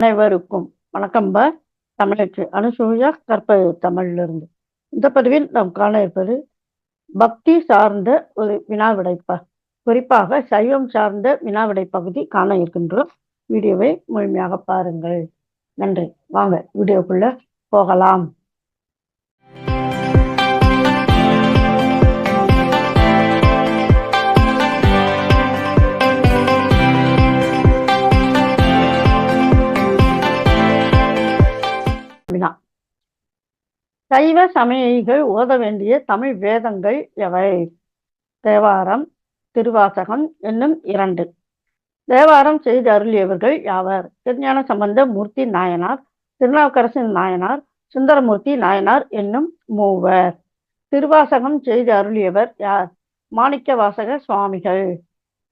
அனைவருக்கும் வணக்கம் பா. தமிழச்சு அனுசூயா கற்பது தமிழிலிருந்து. இந்த பதிவில் நாம் காண இருப்பது பக்தி சார்ந்த ஒரு வினாவிடைப்பா குறிப்பாக சைவம் சார்ந்த வினாவிடை பகுதி காண இருக்கின்றோம். வீடியோவை முழுமையாக பாருங்கள். நன்றி. வாங்க வீடியோக்குள்ள போகலாம். சைவ சமயிகள் ஓத வேண்டிய தமிழ் வேதங்கள் எவை? தேவாரம் திருவாசகம் என்னும் இரண்டு. தேவாரம் செய்து அருளியவர்கள் யாவர்? திருஞான சம்பந்த மூர்த்தி நாயனார் திருநாவுக்கரசன் நாயனார் சுந்தரமூர்த்தி நாயனார் என்னும் மூவர். திருவாசகம் செய்து அருளியவர் யார்? மாணிக்க வாசக சுவாமிகள்.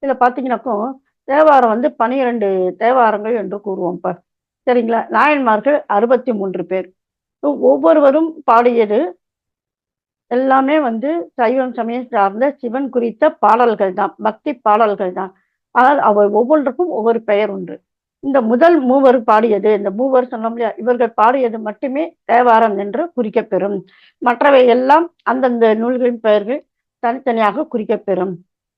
இதில் பார்த்தீங்கன்னாக்கும் தேவாரம் வந்து பனிரெண்டு தேவாரங்கள் என்று கூறுவோம் இப்போ சரிங்களா? நாயன்மார்கள் அறுபத்தி மூன்று பேர். ஒவ்வொருவரும் பாடியது எல்லாமே வந்து சைவம் சமயம் சார்ந்த சிவன் குறித்த பாடல்கள் தான் பக்தி பாடல்கள் தான். ஆனால் அவர் ஒவ்வொன்றுக்கும் ஒவ்வொரு பெயர் உண்டு. இந்த முதல் மூவர் பாடியது இந்த மூவர் சொன்னோம் இல்லையா இவர்கள் பாடியது மட்டுமே தேவாரம் என்று குறிக்கப்பெறும். மற்றவை எல்லாம் அந்தந்த நூல்களின் பெயர்கள் தனித்தனியாக குறிக்கப்பெறும்.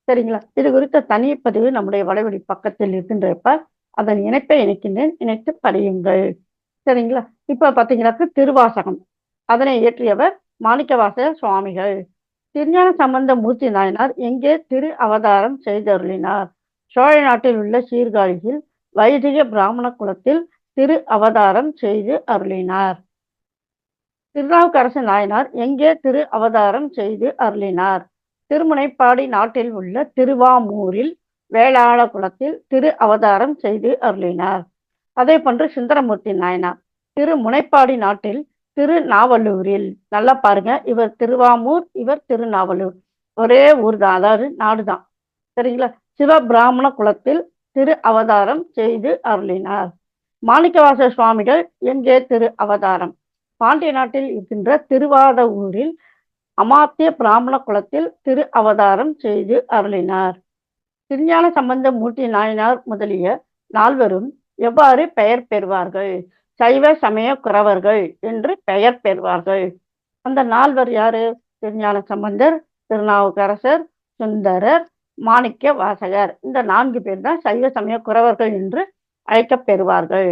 சரிங்களா? இது குறித்த தனி பதிவு நம்முடைய வலைவழி பக்கத்தில் இருக்கின்றப்ப அதன் இணைப்பை இணைக்கின்றேன். இணைத்து படியுங்கள். சரிங்களா? இப்ப பாத்தீங்கன்னாக்கு திருவாசகம். அதனை இயற்றியவர் மாணிக்கவாச சுவாமிகள். திருஞான சம்பந்த மூர்த்தி நாயனார் எங்கே திரு அவதாரம் செய்தருளினார். சோழ நாட்டில் உள்ள சீர்காழியில் வைதிக பிராமண குலத்தில் திரு அவதாரம் செய்து அருளினார். திருநாவுக்கரசு நாயனார் எங்கே திரு அவதாரம் செய்து அருளினார். திருமுனைப்பாடி நாட்டில் உள்ள திருவாமூரில் வேளாள குலத்தில் திரு அவதாரம் செய்து அருளினார். அதே போன்று சுந்தரமூர்த்தி நாயனார் திரு முனைப்பாடி நாட்டில் திருநாவலூரில் நல்லா பாருங்க இவர் திருவாமூர் இவர் திருநாவலூர். ஒரே ஊர் தான் அதாவது நாடு தான் சரிங்களா? சிவ பிராமண குலத்தில் திரு அவதாரம் செய்து அருளினார். மாணிக்கவாச சுவாமிகள் எங்கே திரு அவதாரம்? பாண்டிய நாட்டில் இருக்கின்ற திருவாத ஊரில் அமாத்திய பிராமண குலத்தில் திரு அவதாரம் செய்து அருளினார். திருஞான சம்பந்த மூர்த்தி நாயனார் முதலிய நால்வரும் எவ்வாறு பெயர் பெறுவார்கள்? சைவ சமய குறவர்கள் என்று பெயர் பெறுவார்கள். அந்த நால்வர் யாரு? திருஞான சம்பந்தர் திருநாவுக்கரசர் சுந்தரர் மாணிக்க வாசகர். இந்த நான்கு பேர் தான் சைவ சமய குறவர்கள் என்று அழைக்கப்பெறுவார்கள்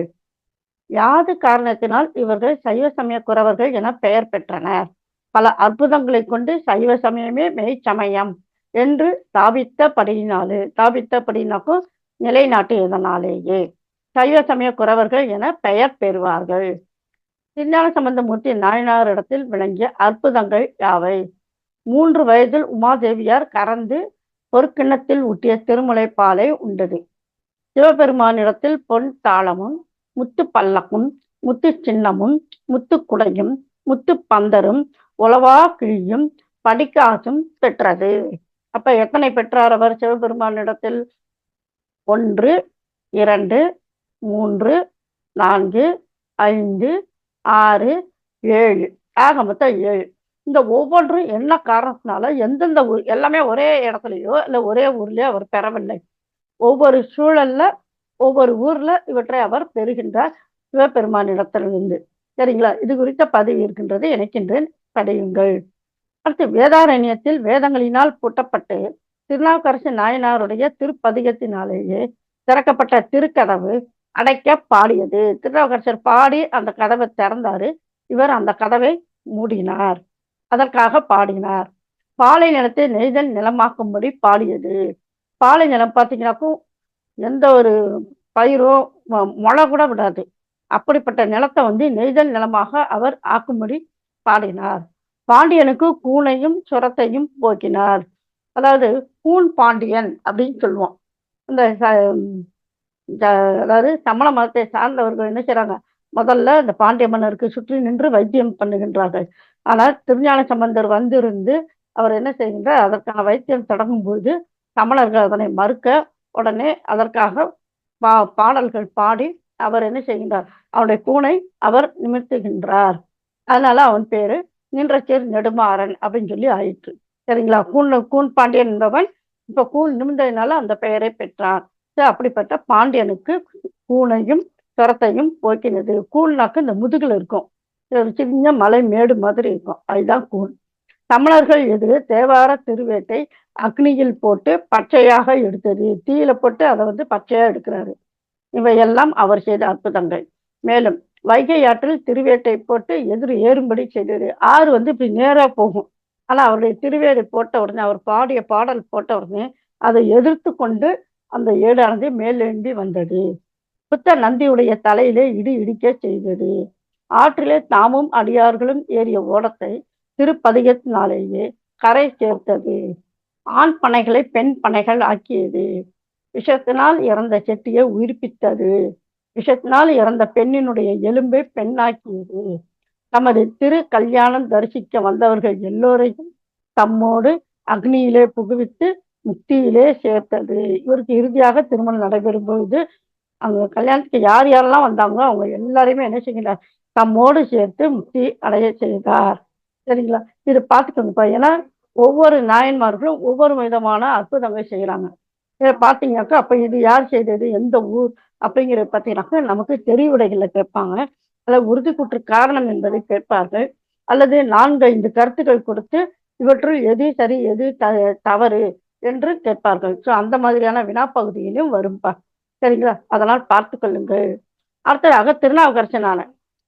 யாது காரணத்தினால் இவர்கள் சைவ சமய குறவர்கள் என பெயர் பெற்றனர். பல அற்புதங்களை கொண்டு சைவ சமயமே மெய்ச்சமயம் என்று ஸ்தாபித்தபடியினாலே ஸ்தாபித்தபடினாக்கும் நிலைநாட்டியதனாலேயே. சைவ சமய குறவர்கள் என பெயர் பெறுவார்கள். திருஞான சம்பந்தமூர்த்தி நாயனாரிடத்தில் விளங்கிய அற்புதங்கள் யாவை? மூன்று வயதில் உமாதேவியார் கறந்து பொற்கிண்ணத்தில் ஊட்டிய திருமுலைப்பாலை உண்டது. சிவபெருமானிடத்தில் பொன் தாளமும் முத்து பல்லக்கும் முத்து சின்னமும் முத்து குடையும் முத்து பந்தரும் உளவா கிழியும் படிக்காசும் பெற்றது. அப்ப எத்தனை பெற்றார் அவர் சிவபெருமானிடத்தில் ஒன்று இரண்டு மூன்று நான்கு ஐந்து ஆறு ஏழு. ஆக மொத்தம் ஏழு. இந்த ஒவ்வொன்றும் என்ன காரணத்தினால எந்தெந்த ஊர் எல்லாமே ஒரே இடத்துலையோ இல்லை ஒரே ஊர்லேயோ அவர் பெறவில்லை. ஒவ்வொரு சூழல்ல ஒவ்வொரு ஊர்ல இவற்றை அவர் பெறுகின்றார் சிவபெருமானிடத்திலிருந்து. சரிங்களா? இது குறித்த பதிவு இருக்கின்றது. இணைக்கின்றேன். படையுங்கள். அடுத்து வேதாரண்யத்தில் வேதங்களினால் பூட்டப்பட்டு திருநாவுக்கரசு நாயனாருடைய திருப்பதிகத்தினாலேயே திறக்கப்பட்ட திருக்கதவு அடைக்க பாடியது. திருநாவுக்கரசர் பாடி அந்த கதவை திறந்தாரு. இவர் அந்த கதவை மூடினார். அதற்காக பாடினார். பாலை நிலத்தை நெய்தல் நிலமாக்கும்படி பாடியது. பாலை நிலம் பார்த்தீங்கன்னாக்கும் எந்த ஒரு பயிரோ முளை கூட விடாது. அப்படிப்பட்ட நிலத்தை வந்து நெய்தல் நிலமாக அவர் ஆக்கும்படி பாடினார். பாண்டியனுக்கு கூனையும் சுரத்தையும் போக்கினார். அதாவது கூன் பாண்டியன் அப்படின்னு சொல்லுவோம். இந்த அதாவது சமண மதத்தை சார்ந்தவர்கள் என்ன செய்றாங்க? முதல்ல இந்த பாண்டிய மன்னருக்கு சுற்றி நின்று வைத்தியம் பண்ணுகின்றார்கள். ஆனால் திருஞான சம்பந்தர் வந்திருந்து அவர் என்ன செய்கின்றார்? அதற்கான வைத்தியம் தொடங்கும் போது சமணர்கள் அதனை மறுக்க உடனே அதற்காக பா பாடல்கள் பாடி அவர் என்ன செய்கின்றார்? அவனுடைய கூனை அவர் நிமிர்த்துகின்றார். அதனால அவன் பேரு நின்றச்சேர் நெடுமாறன் அப்படின்னு சொல்லி ஆயிற்று. சரிங்களா? கூன் கூன் பாண்டியன் என்பவன் இப்ப கூன் நிமிர்ந்ததுனால அந்த பெயரை பெற்றான். அப்படிப்பட்ட பாண்டியனுக்கு கூனையும் சுரத்தையும் போக்கினது. கூழ்னாக்கு இந்த முதுகுல இருக்கும். சின்ன மலை மேடு மாதிரி இருக்கும். அதுதான் கூழ் தமிழர்கள் எது தேவார திருவேட்டை அக்னியில் போட்டு பச்சையாக எடுத்தது. தீயில போட்டு அதை வந்து பச்சையா எடுக்கிறாரு. இவையெல்லாம் அவர் செய்த அற்புதங்கள். மேலும் வைகை ஆற்றில் திருவேட்டை போட்டு எதிர் ஏறும்படி செய்தது. ஆறு வந்து இப்படி நேராக போகும். ஆனால் அவருடைய திருவேடை போட்ட உடனே அவர் பாடிய பாடல் போட்ட உடனே அதை எதிர்த்து கொண்டு அந்த ஏடானது மேலெழும்பி வந்தது. புத்த நந்தியுடைய தலையிலே இடி இடிக்க செய்தது. ஆற்றிலே தாமும் அடியார்களும் ஏறிய ஓடத்தை திருப்பதிகத்தினாலேயே கரை சேர்த்தது. ஆண் பனைகளை பெண் பனைகள் ஆக்கியது. விஷத்தினால் இறந்த செட்டியை உயிர்ப்பித்தது. விஷத்தினால் இறந்த பெண்ணினுடைய எலும்பை பெண்ணாக்கியது தமது திரு கல்யாணம் தரிசிக்க வந்தவர்கள் எல்லோரையும் தம்மோடு அக்னியிலே புகுவித்து முக்தியிலே சேர்த்தது. இவருக்கு இறுதியாக திருமணம் நடைபெறும் பொழுது அவங்க கல்யாணத்துக்கு யார் யாரெல்லாம் வந்தாங்களோ அவங்க எல்லாரையுமே என்ன செய்கிறார்? தம்மோடு சேர்த்து முக்தி அடைய செய்தார். சரிங்களா? இது பார்த்துக்கோங்கப்பா. ஏன்னா ஒவ்வொரு நாயன்மார்களும் ஒவ்வொரு விதமான அற்புதங்கள் செய்கிறாங்க. இதை பார்த்தீங்கன்னாக்கா அப்போ இது யார் செய்தது? எந்த ஊர்? அப்படிங்கிறத பார்த்தீங்கன்னாக்கா நமக்கு தெரிவுடைகளில் கேட்பாங்க. அல்லது உறுதி கூற்று காரணம் என்பதை கேட்பார்கள். அல்லது நான்கு ஐந்து கருத்துக்கள் கொடுத்து இவற்றுள் எது சரி எது த தவறு? என்று கேட்பார்கள். ஸோ அந்த மாதிரியான வினாப்பகுதியிலும் வரும்பா. சரிங்களா? அதனால் பார்த்து கொள்ளுங்கள். அடுத்ததாக திருநாவுக்கரசனான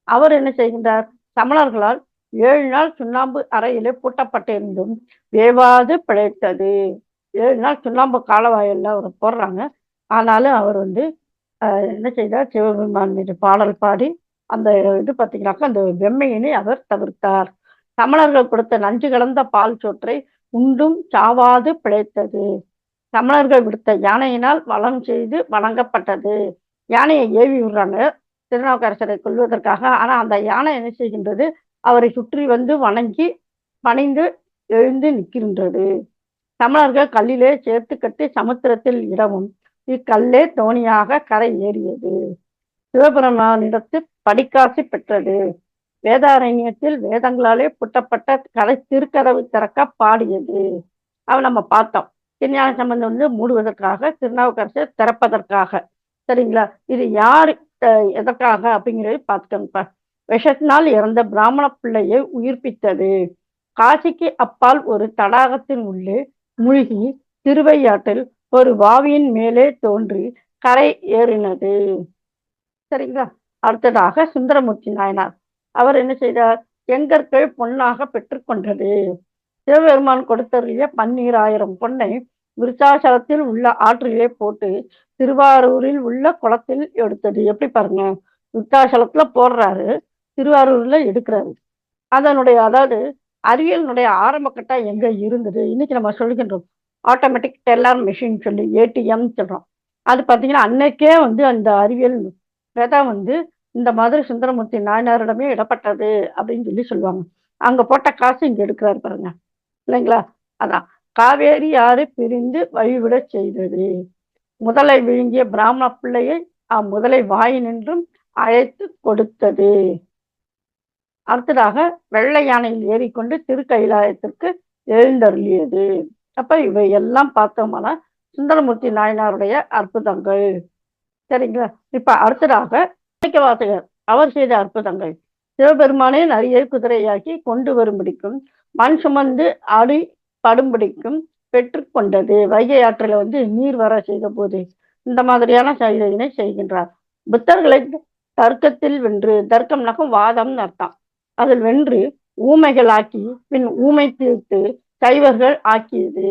அவர் என்ன செய்கின்றார்? சமணர்களால் ஏழு நாள் சுண்ணாம்பு அறையிலே பூட்டப்பட்டிருந்தும் வேவாது பிழைத்தது. ஏழு நாள் சுண்ணாம்பு காலவாயல்ல அவர் போடுறாங்க. ஆனாலும் அவர் வந்து என்ன செய்தார்? சிவபெருமான் மீது பாடல் பாடி அந்த இது பார்த்தீங்கன்னாக்கா அந்த வெம்மையினை அவர் தவிர்த்தார். தமிழர்கள் கொடுத்த நஞ்சு கலந்த பால் சோற்றை உண்டும் சாவாது பிழைத்தது. தமிழர்கள் விடுத்த யானையினால் வளம் செய்து வணங்கப்பட்டது. யானையை ஏவி விடுறாங்க. திருநாவுக்கரசரை கொள்வதற்காக ஆனால் அந்த யானை என்ன செய்கின்றது? அவரை சுற்றி வந்து வணங்கி பணிந்து எழுந்து நிற்கின்றது. தமிழர்கள் கல்லிலே சேர்த்து கட்டி சமுத்திரத்தில் இடவும். இக்கல்லே தோணியாக கரை ஏறியது. சிவபெருமானிடத்து படிக்காசி பெற்றது. வேதாரண்யத்தில் வேதங்களாலே புட்டப்பட்ட கதை திருக்கதவு திறக்க பாடியது. அவ நம்ம பார்த்தோம். திருஞான சம்பந்தம் வந்து மூடுவதற்காக திருநாவுக்கரசர் திறப்பதற்காக. சரிங்களா? இது யார் எதற்காக அப்படிங்கிறத பார்த்துக்கணும்ப்பா விஷத்தினால் இறந்த பிராமண பிள்ளையை உயிர்ப்பித்தது. காசிக்கு அப்பால் ஒரு தடாகத்தின் உள்ளே மூழ்கி திருவையாற்றில் ஒரு வாவியின் மேலே தோன்றி கரை ஏறினது. சரிங்களா? அடுத்ததாக சுந்தரமூர்த்தி நாயனார். அவர் என்ன செய்தார்? எங்கற்கள் பொன்னாக பெற்றுக்கொண்டது. சிவபெருமான் கொடுத்தருளிய பன்னீராயிரம் பொன்னை விருத்தாசலத்தில் உள்ள ஆற்றிலே போட்டு திருவாரூரில் உள்ள குளத்தில் எடுத்தது. எப்படி பாருங்க? விருத்தாசலத்துல போடுறாரு. திருவாரூர்ல எடுக்கிறாரு. அதனுடைய அதாவது அறிவியலினுடைய ஆரம்ப கட்டம் எங்க இருந்தது? இன்னைக்கு நம்ம சொல்லுகின்றோம் ஆட்டோமேட்டிக் டெல்லர் மிஷின் சொல்லி ஏடிஎம் சொல்றோம். அது பார்த்தீங்கன்னா அன்னைக்கே வந்து அந்த அறிவியல் விதை வந்து இந்த மாதிரி சுந்தரமூர்த்தி நாயனாரிடமே இடப்பட்டது அப்படின்னு சொல்லி சொல்லுவாங்க. அங்க போட்ட காசு இங்க எடுக்கிறாரு பாருங்க. இல்லைங்களா? அதான். காவேரி ஆறு பிரிந்து வழிவிட செய்தது. முதலை விழுங்கிய பிராமண பிள்ளையை முதலை வாய் நின்றும் அழைத்து கொடுத்தது. அடுத்ததாக வெள்ளை யானையில் ஏறிக்கொண்டு திருக்கைலாயத்திற்கு எழுந்தருளியது. அப்ப இவை எல்லாம் பார்த்தோம்னா சுந்தரமூர்த்தி நாயனாருடைய அற்புதங்கள். சரிங்களா? இப்ப அடுத்ததாக வாசகர் அவர் செய்த அற்புதங்கள். சிவபெருமானே நிறைய குதிரையாக்கி கொண்டு வரும்படிக்கும் மண் சுமந்து ஆடி படும்படிக்கும் பெற்றுக்கொண்டது வைகை ஆற்றில வந்து நீர் வர செய்த போது இந்த மாதிரியான செயலினை செய்கின்றார். புத்தர்களை தர்க்கத்தில் வென்று தர்க்கம்னாக்கும் வாதம்னு அர்த்தம் அதில் வென்று ஊமைகள் ஆக்கி பின் ஊமை தீர்த்து கைவர்கள் ஆக்கியது.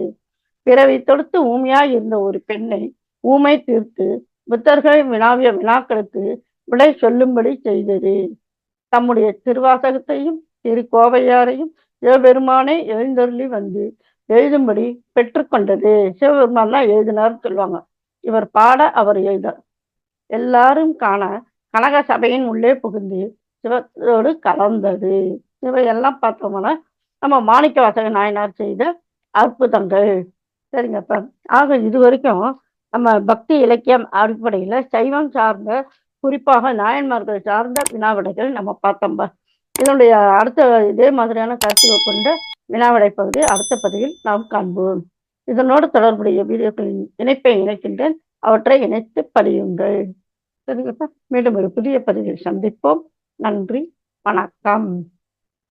பிறவி தொடுத்து ஊமையாய் இருந்த ஒரு பெண்ணை ஊமை தீர்த்து புத்தர்கள் வினாவிய வினாக்களுக்கு விடை சொல்லும்படி செய்தது. தம்முடைய திருவாசகத்தையும் திரு கோவையாரையும் சிவபெருமானே எழுந்தருளி வந்து எழுதும்படி பெற்றுக்கொண்டது. சிவபெருமான் தான் எழுதினார்னு சொல்லுவாங்க. இவர் பாட அவர் எழுதார். எல்லாரும் காண கனக சபையின் உள்ளே புகுந்து சிவத்தோடு கலந்தது. இவையெல்லாம் பார்த்தோம்னா நம்ம மாணிக்க வாசக நாயனார் செய்த அற்புதங்கள். சரிங்கப்பா ஆக இது வரைக்கும் நம்ம பக்தி இலக்கியம் அடிப்படையில் சைவம் சார்ந்த குறிப்பாக நாயன்மார்கள் சார்ந்த வினாவிடைகள் நம்ம பார்த்தோம்பா இதனுடைய அடுத்த இதே மாதிரியான கருத்துக்கள் கொண்ட வினாவிடை பகுதி அடுத்த பதிவில் நாம் காண்போம். இதனோடு தொடர்புடைய வீடியோக்களின் இணைப்பை இணைக்கின்றேன். அவற்றை இணைத்து படியுங்கள் சரிங்களா? மீண்டும் ஒரு புதிய பதிவில் சந்திப்போம். நன்றி. வணக்கம்.